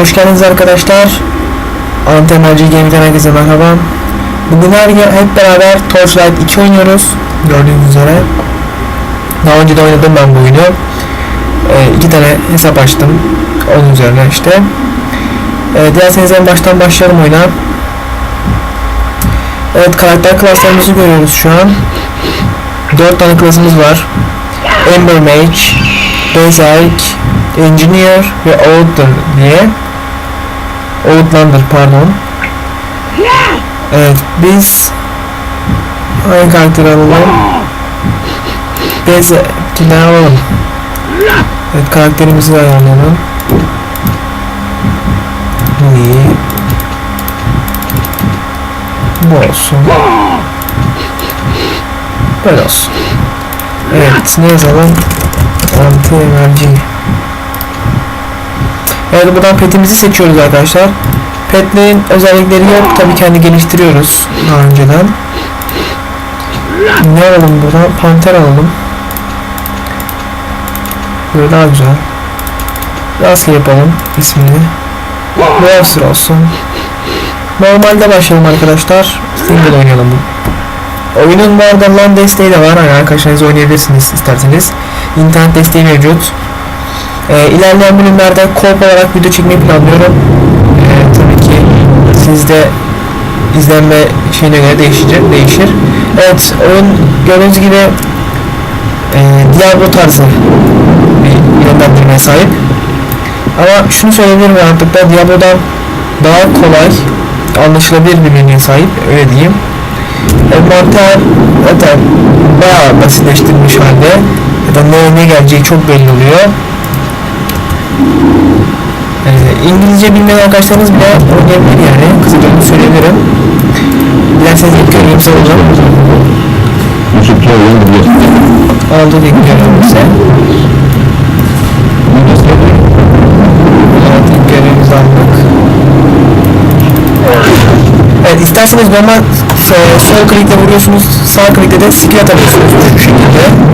Hoş geldiniz arkadaşlar. Antemerci Game'den herkese merhaba. Bugün her hep beraber Torchlight 2 oynuyoruz. Gördüğünüz üzere. Daha önce de oynadım ben bu oyunu. Ee, iki tane hesap açtım. Onun üzerine işte. Ee, dilerseniz en baştan başlayalım oyuna. Evet karakter klaslarımızı görüyoruz şu an. 4 tane klasımız var. Ember Mage, Berserk, Engineer ve Outlander diye. Outlander pardon. Evet biz hangi karakteri alalım? Berserk'ini alalım. Evet karakterimizi de ayarlayalım. İyi. Bu olsun. Böyle olsun. Evet ne yazalım? Anti enerji. Evet buradan petimizi seçiyoruz arkadaşlar. Petlerin özellikleri yok. Tabii kendi geliştiriyoruz daha önceden. Ne alalım buradan? Panter alalım. Böyle daha güzel. Rastgele yapalım ismini. Monster olsun. Normalde başlayalım arkadaşlar. Single oynayalım. Oyunun bu arada LAN desteği de var. Yani oynayabilirsiniz isterseniz. İnternet desteği mevcut. Ee, ilerleyen bölümlerde co-op olarak video çekmeyi planlıyorum. Ee, tabii ki sizde izlenme şeyine göre değişir. değişir. Evet, oyun gördüğünüz gibi e, Diablo tarzı bir yönlendirmeye sahip. Ama şunu söyleyebilirim artık da Diablo'dan daha kolay anlaşılabilir bir menüye sahip öyle diyeyim. Envanter zaten bayağı basitleştirilmiş halde. Zaten ne, ne geleceği çok belli oluyor. Ee, İngilizce bilmeyen arkadaşlarınız bile oynayabilir yani. Kısaca onu söyleyebilirim. Dilerseniz ilk. You should play one of your Aldık ilk görevimizi. Evet ilk görevimizi aldık. Evet isterseniz normal e, sol klikle vuruyorsunuz, sağ klikle de skill atabiliyorsunuz şu şekilde.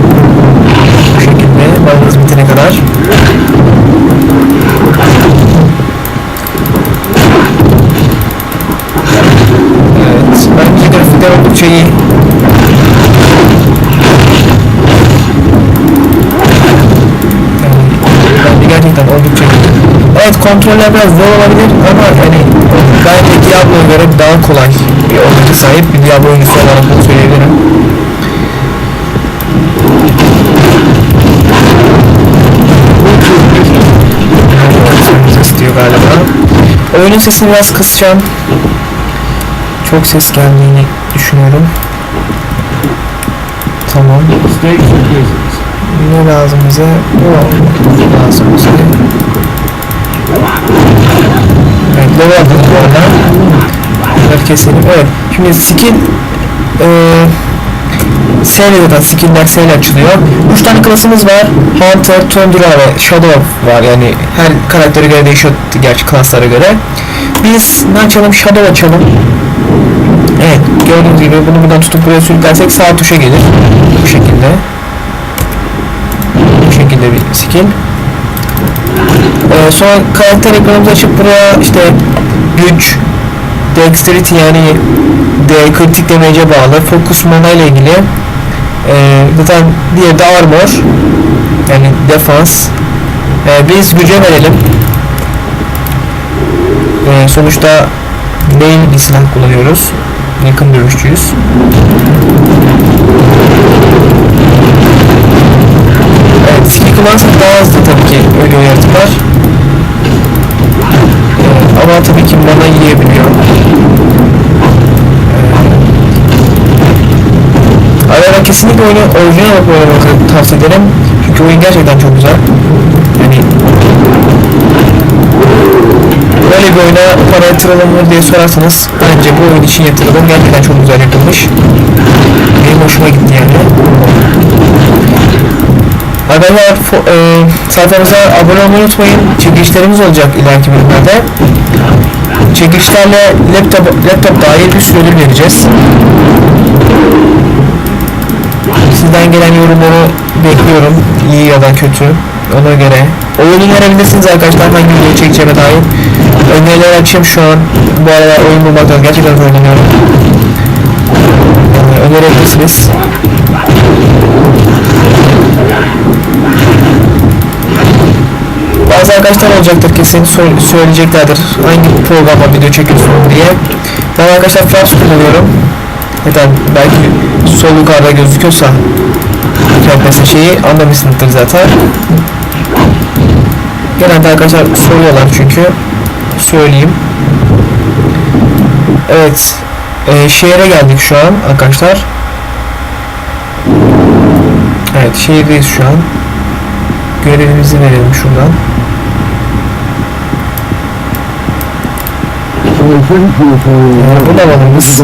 Kontroller biraz zor olabilir ama yani bence Diablo'ya göre daha kolay bir oyuncu sahip bir Diablo oyuncusu olarak bunu söyleyebilirim. İstiyor galiba. Oyunun sesini biraz kısacağım. Çok ses geldiğini düşünüyorum. Tamam. Ne lazım bize? Bu lazım bize. Evet, level attık bu arada. Bunları keselim. Evet, şimdi skill Sale zaten skill'ler sale açılıyor. 3 tane klasımız var. Hunter, Tundra ve Shadow var. Yani her karaktere göre değişiyor gerçi klaslara göre. Biz ne açalım? Shadow açalım. Evet, gördüğünüz gibi bunu buradan tutup buraya sürüklersek sağ tuşa gelir. Bu şekilde bu şekilde bir skill. Ee, sonra karakter ekranımızı açıp buraya işte güç, dexterity yani de kritik damage'e bağlı, focus mana ile ilgili. Ee, zaten diğeri de armor yani defans ee, biz güce verelim. Ee, sonuçta main bir silah kullanıyoruz. Yakın dövüşçüyüz. Evet, skill kullanırsak daha hızlı tabii ki. Ölüyor yaratıklar. Ama tabii ki mana yiyebiliyor. Ee, Arada kesinlikle oyunu orijinal olarak oynamanızı tavsiye ederim. Çünkü oyun gerçekten çok güzel. Yani böyle bir oyuna para yatırılır mı diye sorarsanız bence bu oyun için yatırılır. Gerçekten çok güzel yapılmış. Benim hoşuma gitti yani. Arkadaşlar e, sayfamıza abone olmayı unutmayın. Çekilişlerimiz olacak ileriki bölümlerde. Çekilişlerle laptop, laptop dahil bir sürü ödül vereceğiz. Sizden gelen yorumları bekliyorum. İyi ya da kötü. Ona göre. Oyunu önerebilirsiniz arkadaşlar hangi videoyu çekeceğime dair. öneriler açayım şu an. Bu arada oyun bulmaktan gerçekten zorlanıyorum. Yani önerebilirsiniz. Bazı arkadaşlar olacaktır kesin söyleyeceklerdir hangi programa video çekiyorsun diye. Ben arkadaşlar Fraps kullanıyorum. Zaten belki sol yukarıda gözüküyorsa Kempes'in şeyi anlamışsınızdır zaten. Genelde arkadaşlar soruyorlar çünkü söyleyeyim. Evet. Ee, şehre geldik şu an arkadaşlar. Evet şehirdeyiz şu an. Görevimizi verelim şuradan. Bu ne balımız?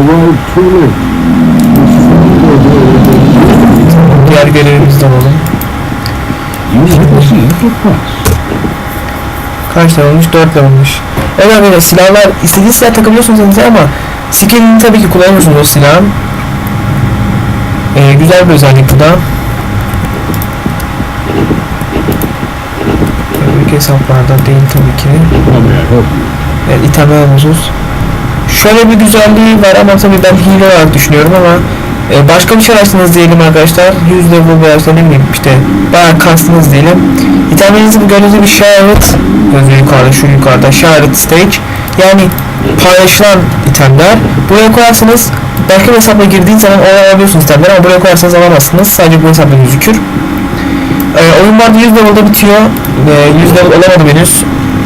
Diğer görevimizi de alalım. Kaç tane olmuş? 4 tane olmuş. Evet böyle silahlar istediğiniz silah takabiliyorsunuz elinize ama skillini tabii ki kullanıyorsunuz o silahın. Ee, güzel bir özellik bu da. Büyük hesaplarda değil tabii ki. Evet, itemler alıyorsunuz. Şöyle bir güzelliği var ama tabii ben hile olarak düşünüyorum ama e, başka bir şey açtınız diyelim arkadaşlar. 100 level veya ne bileyim işte bayağı kastınız diyelim. İtemlerinizi bu gördüğünüz gibi shared gözü yukarıda şu yukarıda shared stage yani paylaşılan itemler. Buraya koyarsanız başka bir hesapla girdiğin zaman alabiliyorsunuz itemleri ama buraya koyarsanız alamazsınız. Sadece bu hesapla gözükür. Ee, oyun vardı 100 level'da bitiyor. Ee, 100 level olamadım henüz.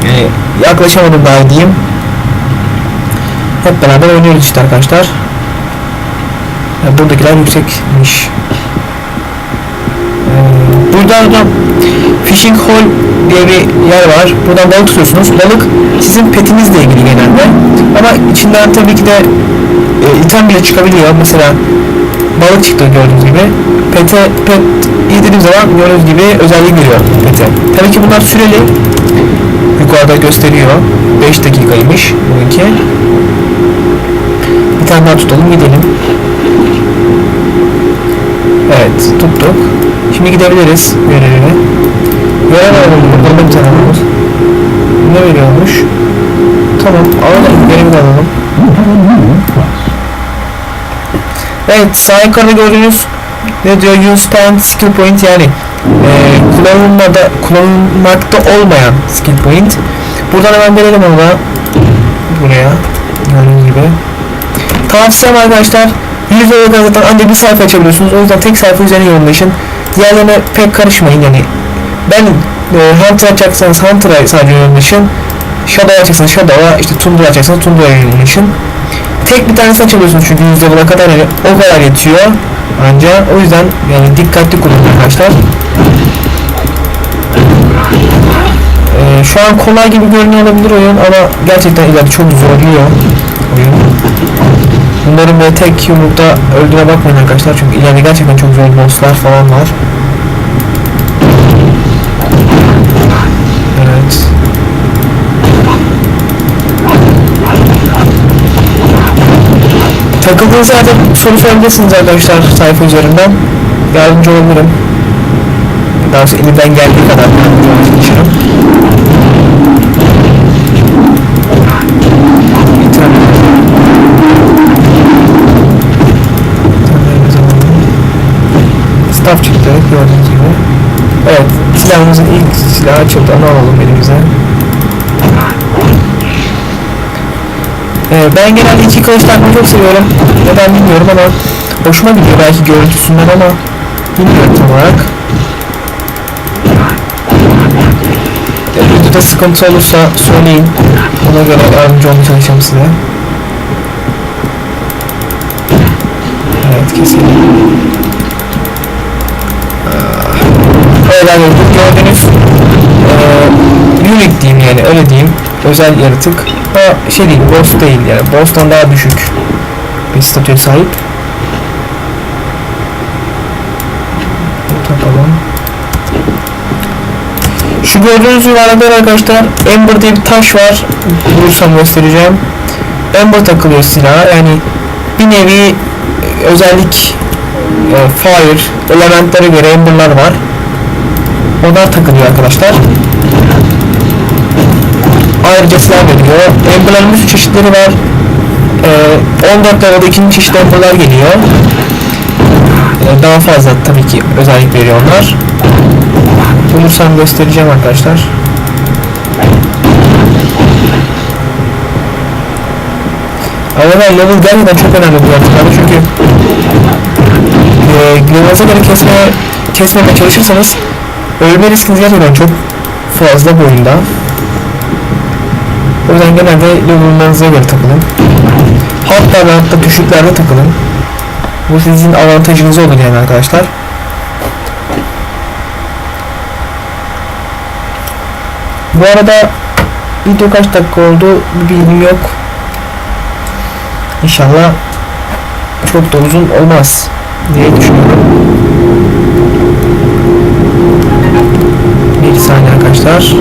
Yani yaklaşamadım daha diyeyim. Hep beraber oynuyoruz işte arkadaşlar. Ya buradakiler yüksekmiş. Ee, burada da fishing hole diye bir yer var. Buradan balık tutuyorsunuz. Balık sizin petinizle ilgili genelde. Ama içinden tabii ki de e, item bile çıkabiliyor. Mesela balık çıktı gördüğünüz gibi. Pete, pet yedirdiğim zaman gördüğünüz gibi özelliği geliyor pete. Tabii ki bunlar süreli. Yukarıda gösteriyor. 5 dakikaymış bugünkü. Bir tane daha tutalım gidelim. Evet tuttuk. Şimdi gidebiliriz görevine. Görev alalım burada da bir tane var. Ne veriyormuş? Tamam alalım görevi de alalım. Evet sağ yukarıda gördüğünüz ne diyor you spend skill point yani e, kullanılmada kullanılmakta olmayan skill point. Buradan hemen verelim onu da buraya gördüğünüz gibi. Tavsiyem arkadaşlar 100 lira kadar zaten ancak bir sayfa açabiliyorsunuz. O yüzden tek sayfa üzerine yoğunlaşın. Diğerlerine pek karışmayın yani. Ben e, Hunter açacaksanız Hunter'a sadece yoğunlaşın. Shadow açacaksanız Shadow'a, işte Tundra açacaksanız Tundra'ya yoğunlaşın. Tek bir tanesi açabiliyorsunuz çünkü 100 level'a kadar yani o kadar yetiyor. Anca o yüzden yani dikkatli kullanın arkadaşlar. Şu an kolay gibi görünüyor olabilir oyun ama gerçekten ileride çok zorluyor oyun. Bunların böyle tek yumrukta öldüre bakmayın arkadaşlar çünkü ileride gerçekten çok zor bosslar falan var. Evet. Takıldığınız yerde soru sorabilirsiniz arkadaşlar sayfa üzerinden. Yardımcı olabilirim. Daha sonra elimden geldiği kadar yardımcı olmaya Staff çıktı gördüğünüz gibi. Evet silahımızın ilk silahı açıldı onu alalım elimize. Ee, ben genelde iki kılıç takmayı çok seviyorum. Neden bilmiyorum ama hoşuma gidiyor belki görüntüsünden ama bilmiyorum tam olarak. Videoda sıkıntı olursa söyleyin. Ona göre yardımcı olmaya çalışacağım size. Evet kesin. Yani bu gördüğünüz eee unique diyeyim yani öyle diyeyim. Özel yaratık. Ama şey değil boss değil yani. Boss'tan daha düşük bir statüye sahip. Takalım şu gördüğünüz yuvarlaklar arkadaşlar Ember diye bir taş var. Bulursam göstereceğim. Ember takılıyor silaha. Yani bir nevi e, özellik e, fire elementlere göre Ember'lar var onlar takılıyor arkadaşlar. ayrıca silah bir sürü çeşitleri var. Ee, 14 level'da ikinci çeşit Ember'lar geliyor. Ee, daha fazla tabii ki özellik veriyor onlar. Bulursam göstereceğim arkadaşlar. Ama level gerçekten çok önemli bu yaratıklarda çünkü e, level'ınıza göre kesmeye, kesmemeye çalışırsanız ölme riskiniz gerçekten çok fazla bu oyunda. O yüzden genelde level'larınıza göre takılın. Hatta ve hatta düşüklerde takılın. Bu sizin avantajınız olur yani arkadaşlar. Bu arada video kaç dakika oldu bilgim yok. İnşallah çok da uzun olmaz diye düşünüyorum. Arkadaşlar.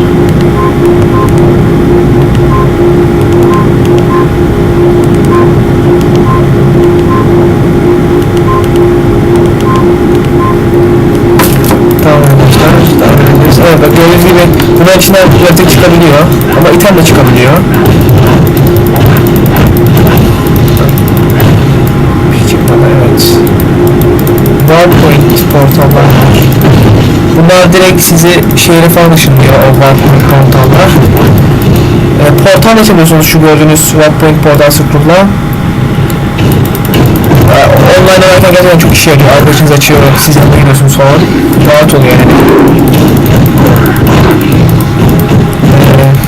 Tamam arkadaşlar. Devam ediyoruz. Evet bak gördüğünüz gibi bunun içinden yaratık çıkabiliyor. Ama item de çıkabiliyor. Bir şey çıkmadı evet. Waypoint portallar var. Bunlar direkt sizi şehre falan ışınlıyor o Waypoint portallar. E, portal açabiliyorsunuz şu gördüğünüz Waypoint portal sıklıkla. E, online oynarken gerçekten çok işe yarıyor. Arkadaşınız açıyor, siz yanına gidiyorsunuz falan. Rahat oluyor yani. E,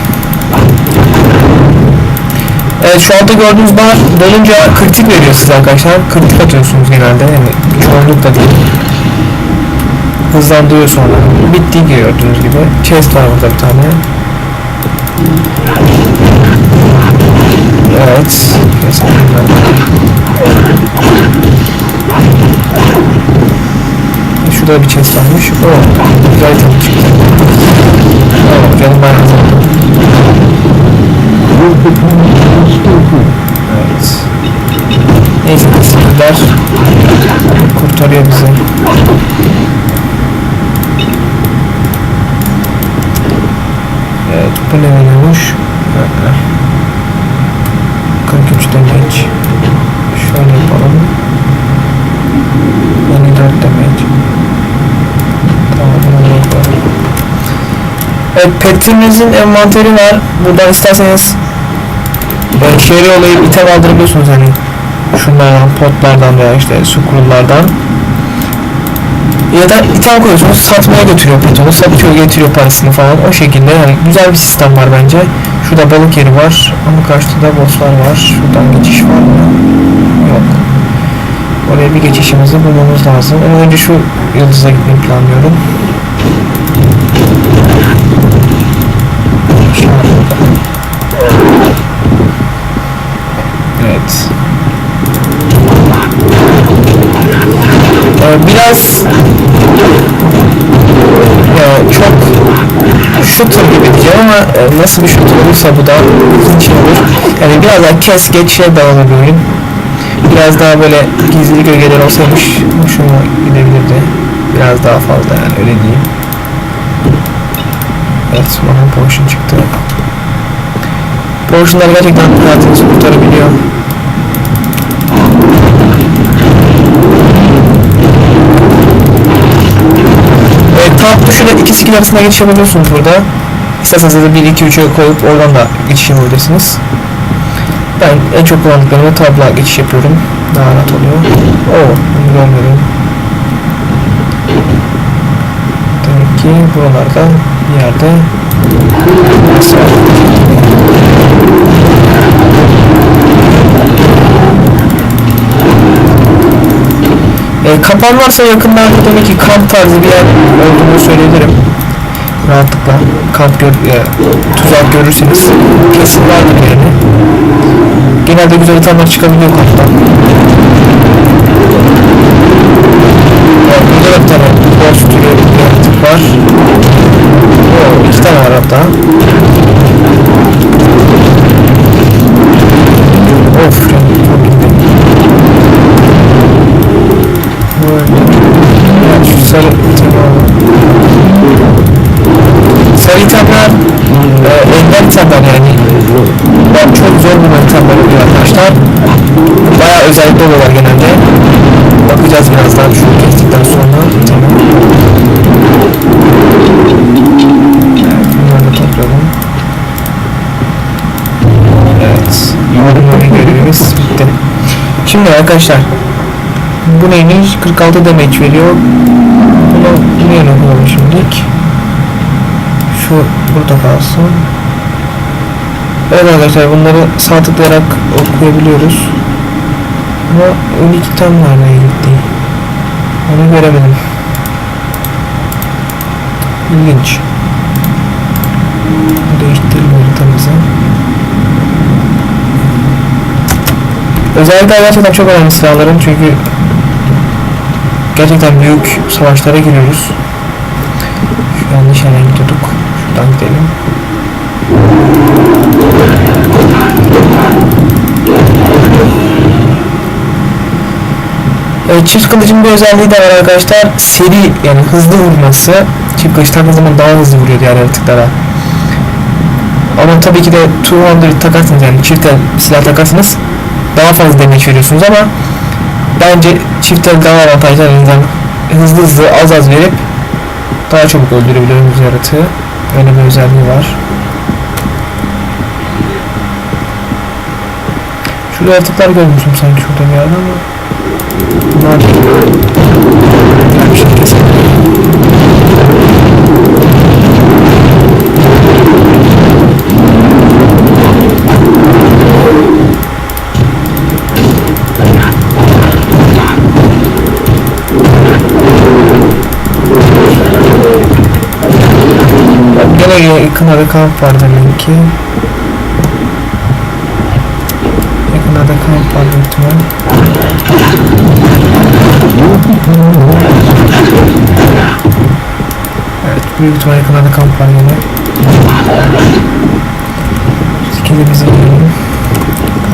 Evet şu altta gördüğünüz bar dolunca kritik veriyor size arkadaşlar. Kritik atıyorsunuz genelde yani çoğunlukla değil. Hızlandırıyor sonra. Bitti gördüğünüz gibi. Chest var burada bir tane. Evet. Kesinlikle. Şurada bir chest varmış. O güzel item çıktı. Oo, canım azaldı. Evet. Neyse teşekkürler. Kurtarıyor bizi. Evet bu ne veriyormuş? 43 damage. Şöyle yapalım. 54 damage. Tamam bunu yapalım. Evet petimizin envanteri var. Buradan isterseniz yani şehre olayı item aldırabiliyorsunuz hani şunlardan, potlardan veya işte sukurlardan ya da item koyuyorsunuz satmaya götürüyor petonu satıyor getiriyor parasını falan. O şekilde yani güzel bir sistem var bence. Şurada balık yeri var ama karşıda da bosslar var. Şuradan geçiş var mı? Yok. Oraya bir geçişimizi bulmamız lazım. Ama önce şu yıldıza gitmeyi planlıyorum biraz e, çok shooter gibi diyeceğim ama e, nasıl bir shooter olursa bu da şey olur. Yani biraz daha kes geç şey bağlı bir. Biraz daha böyle gizli gölgeler olsaymış hoşuma gidebilirdi. Biraz daha fazla yani öyle diyeyim. Evet, bana potion çıktı. Potionlar gerçekten hayatınızı kurtarabiliyor. Tab tuşuyla skill arasında geçiş yapabiliyorsunuz burada. İsterseniz de 1, 2, 3'e koyup oradan da geçiş yapabilirsiniz. Ben en çok kullandıklarımı tabla geçiş yapıyorum. Daha rahat oluyor. Oo, bunu görmedim. Demek ki buralarda bir yerde E, kapan varsa yakınlarda demek ki kamp tarzı bir yer olduğunu söyleyebilirim. Rahatlıkla kamp gör, e, tuzak görürseniz kesin vardır yani. Genelde güzel itemler çıkabiliyor kamptan. Evet, burada da bir tane boss türü bir var. Oo, iki tane var hatta. Of sarı sarı tablar e, ender tablar yani. Ben çok zor bulan tablar oluyor arkadaşlar. Bayağı özellikli oluyorlar genelde. Bakacağız birazdan şunu kestikten sonra. Evet. Şimdi arkadaşlar bu neymiş? 46 damage veriyor. Bunu buraya koyalım şimdilik? Şu burada kalsın. Evet arkadaşlar bunları sağ tıklayarak okuyabiliyoruz. Ama unik tam nereye gitti? Onu göremedim. İlginç. Değiştirelim haritamızı. Özellikle gerçekten çok önemli silahların çünkü gerçekten büyük savaşlara giriyoruz. Şu yanlış yerden gidiyorduk. Şuradan gidelim. Evet, çift kılıcın bir özelliği de var arkadaşlar. Seri yani hızlı vurması. Çift kılıç taktığınız zaman daha hızlı vuruyor diğer yaratıklara. Ama tabii ki de 200 takarsınız yani çift silah takarsanız daha fazla damage veriyorsunuz ama bence çift el daha avantajlı en azından hızlı hızlı az az verip daha çabuk öldürebiliyorsunuz yaratığı. Öyle bir özelliği var. Şurada yaratıklar görmüştüm sanki şurada bir yerde ama Bunlar Gene yakınlarda kamp var demek ki. Yakınlarda kamp var büyük ihtimal. Evet, büyük ihtimal yakınlarda kamp var yine. Skillimizi girelim.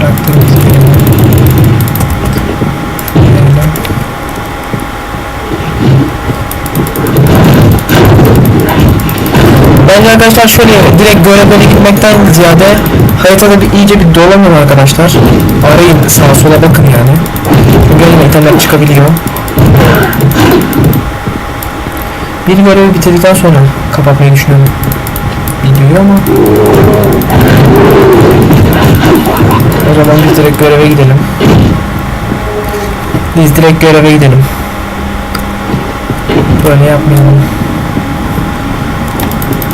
Karakterimizi girelim. Bence arkadaşlar şöyle direkt görevlere gitmekten ziyade haritada bir iyice bir dolanın arkadaşlar. Arayın sağa sola bakın yani. Çünkü yine çıkabiliyor. Bir görevi bitirdikten sonra kapatmayı düşünüyorum videoyu ama o zaman biz direkt göreve gidelim. Biz direkt göreve gidelim. Böyle yapmayalım. Kesinlikle görevimize gidelim. Bu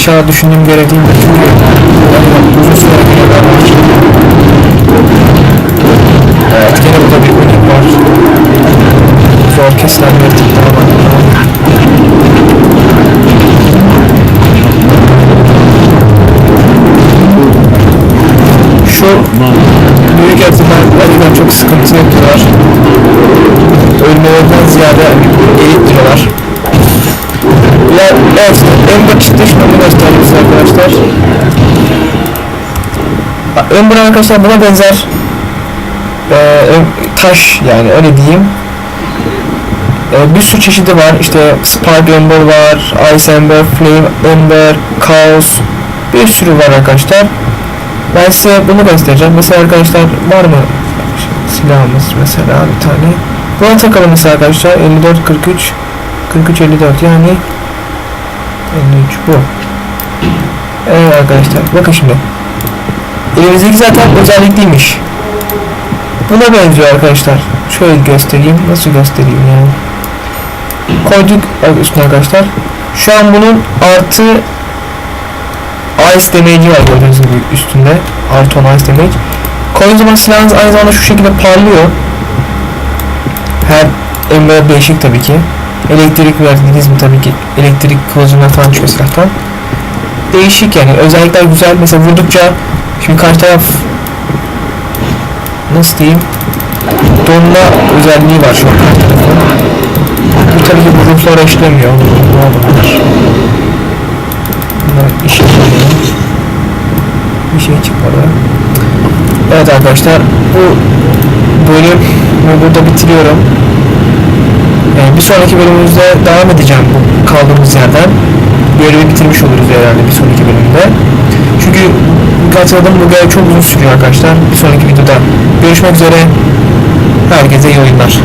inşallah düşündüğüm görev değil mi? Çünkü uzun süre görevler var. Evet gene burada bir unik var. Zor kesilen bir daha var. Büyük yaratıklar gerçekten çok sıkıntı yapıyorlar. Ölmelerinden ziyade eğit duruyorlar. Ya, evet, en şunu göstereyim size arkadaşlar. Ön buran arkadaşlar buna benzer e, taş yani öyle diyeyim. E, bir sürü çeşidi var. İşte Spark Ember var, Ice Ember, Flame Ember, Chaos bir sürü var arkadaşlar. Ben size bunu göstereceğim. Mesela arkadaşlar var mı silahımız mesela bir tane. Buna takalım mesela arkadaşlar 54 43 43 54 yani 53 bu. Evet arkadaşlar bakın şimdi. Elimizdeki zaten özellikliymiş. Buna benziyor arkadaşlar. Şöyle göstereyim. Nasıl göstereyim yani. Koyduk üstüne arkadaşlar. Şu an bunun artı ice damage'i var gördüğünüz gibi üstünde. Artı 10 ice damage. Koyduğunuz zaman silahınız aynı zamanda şu şekilde parlıyor. Her emre değişik tabii ki. Elektrik verdiniz mi tabii ki. Elektrik kılıcından falan çıkıyor silahtan. Değişik yani. Özellikler güzel. Mesela vurdukça şimdi karşı taraf nasıl diyeyim donma özelliği var şu an. Bu tabii ki bu ruhlara işlemiyor. Ne olabilir? Bunlar işlemiyor. Bir şey çıkmadı. Evet arkadaşlar bu bölüm burada bitiriyorum. Yani bir sonraki bölümümüzde devam edeceğim bu kaldığımız yerden. Görevi bitirmiş oluruz herhalde bir sonraki bölümde. Çünkü hatırladım bu görev çok uzun sürüyor arkadaşlar. Bir sonraki videoda görüşmek üzere. Herkese iyi oyunlar.